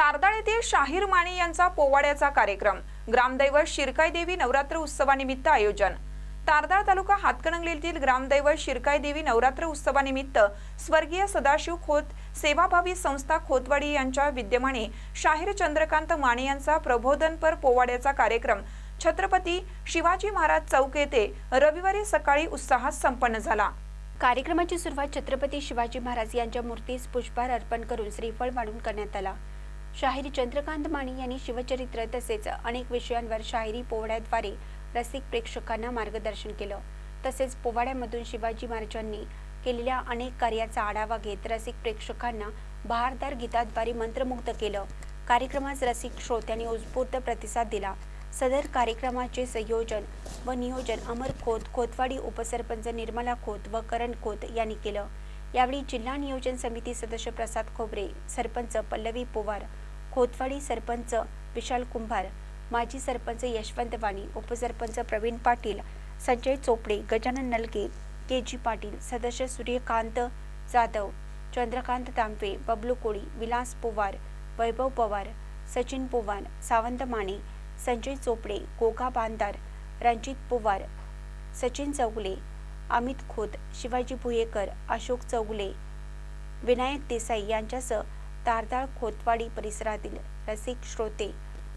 तारदाळ येथे शाहीर माने यांचा पोवाड्याचा कार्यक्रम. ग्रामदैवत शिरकाई देवी नवरात्र उत्सवानिमित्त आयोजन. तारदाळ तालुका हातकणंगले येथील ग्रामदैवत शिरकाई देवी नवरात्र उत्सवानिमित्त स्वर्गीय सदाशिव खोत सेवाभावी संस्था खोतवाडी यांच्या विद्यमाने शाहीर चंद्रकांत माने यांचा प्रबोधनपर पोवाड्याचा कार्यक्रम. छत्रपती शिवाजी महाराज चौक येथे रविवारी सकाळी उत्साहात संपन्न झाला. कार्यक्रमाची सुरुवात छत्रपती शिवाजी महाराज यांच्या मूर्तीस पुष्पहार अर्पण करून श्रीफळ वाढून करण्यात आला. शाहिरी चंद्रकांत माने यांनी शिवचरित्र तसेच अनेक विषयांवर शाहिरी पोवाड्याद्वारे रसिक प्रेक्षकांना मार्गदर्शन केलं. तसेच पोवाड्यामधून शिवाजी महाराजांनी केलेल्या अनेक कार्याचा आढावा घेत रसिक प्रेक्षकांना बहारदार गीताद्वारे मंत्रमुग्ध केलं. कार्यक्रमास रसिक श्रोत्यांनी उत्स्फूर्त प्रतिसाद दिला. सदर कार्यक्रमाचे संयोजन व नियोजन अमर खोत खोतवाडी उपसरपंच निर्मला खोत व करण खोत यांनी केलं. यावेळी जिल्हा नियोजन समिती सदस्य प्रसाद खोबरे सरपंच पल्लवी पोवार खोतवाडी सरपंच विशाल कुंभार माजी सरपंच यशवंत वाणी उपसरपंच प्रवीण पाटील संजय चोपडे गजानन नलके के जी पाटील सदस्य सूर्यकांत जाधव चंद्रकांत तांबे बबलू कोळी विलास पोवार वैभव पवार सचिन पोवार सावंत माने संजय चोपडे गोगा बांदार रणजित पोवार सचिन चौगुले अमित खोत शिवाजी भुयेकर अशोक चौगुले विनायक देसाई यांच्यासह तारदाळ खोतवाडी परिसरातील रसिक श्रोते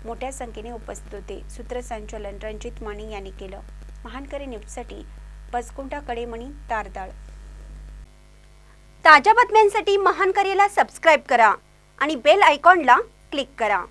मोठ्या संख्येने उपस्थित होते. सूत्रसंचालन रणजित माने यांनी केलं. महानकरी न्यूजसाठी बसकुंटा कडेमणी तारदाळ. ताज्या बातम्यांसाठी महानकरीला सबस्क्राईब करा आणि बेल आयकॉनला क्लिक करा.